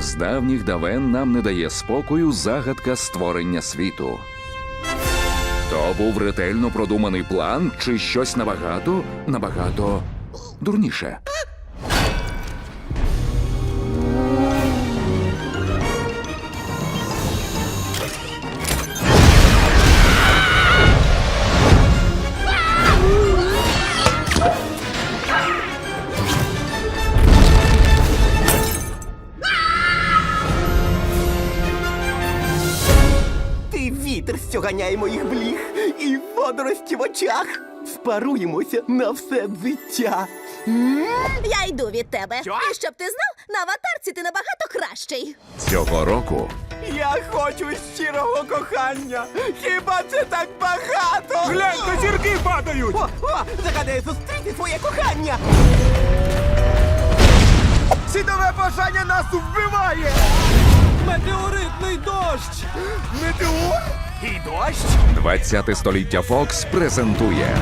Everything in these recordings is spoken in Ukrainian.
З давніх давен нам не дає спокою загадка створення світу. То був ретельно продуманий план чи щось набагато, набагато дурніше. Вітер, що ганяє моїх бліг, і водорості в очах. Спаруємося на все життя. Я йду від тебе. Що? І щоб ти знав, на аватарці ти набагато кращий. Цього року Я хочу щирого кохання. Хіба це так багато? Гляньте, зірки падають! О, о, загадаю зустріти своє кохання. Світове бажання нас вбиває! Метеоритний дощ! Метеор? І дощ? 20-те століття Фокс презентує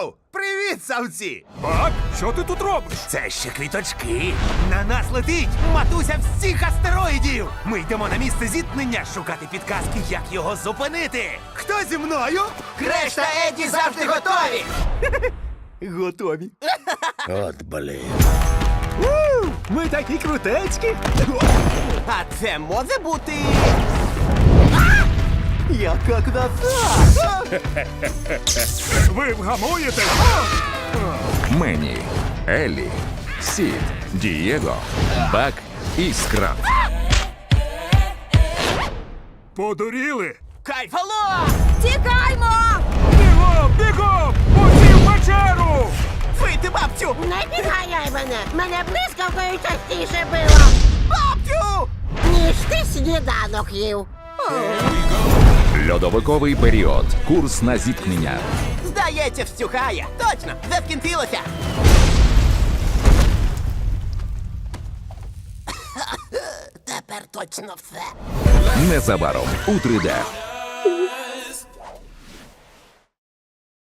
Оу, привіт, савці! Бак, що ти тут робиш? Це ще квіточки. На нас летить матуся всіх астероїдів. Ми йдемо на місце зіткнення шукати підказки, як його зупинити. Хто зі мною? Креш та Еді завжди готові. Готові. От блін. Ми такі крутецькі! А це може бути. А! Яка краса! Ви вгамуєте? Мені, Еллі, Сід, Дієго, Бак і Скраб. Подуріли? Кайфало! Тікаймо! Бігом, бігом! Усі в печеру! Мене! Мене блискавкою частіше било! Бабцю! Ніж ти сніданок їв! Льодовиковий період. Курс на зіткнення. Здається, встюхає. Точно, заскінчилося. Тепер точно все! Незабаром у 3D.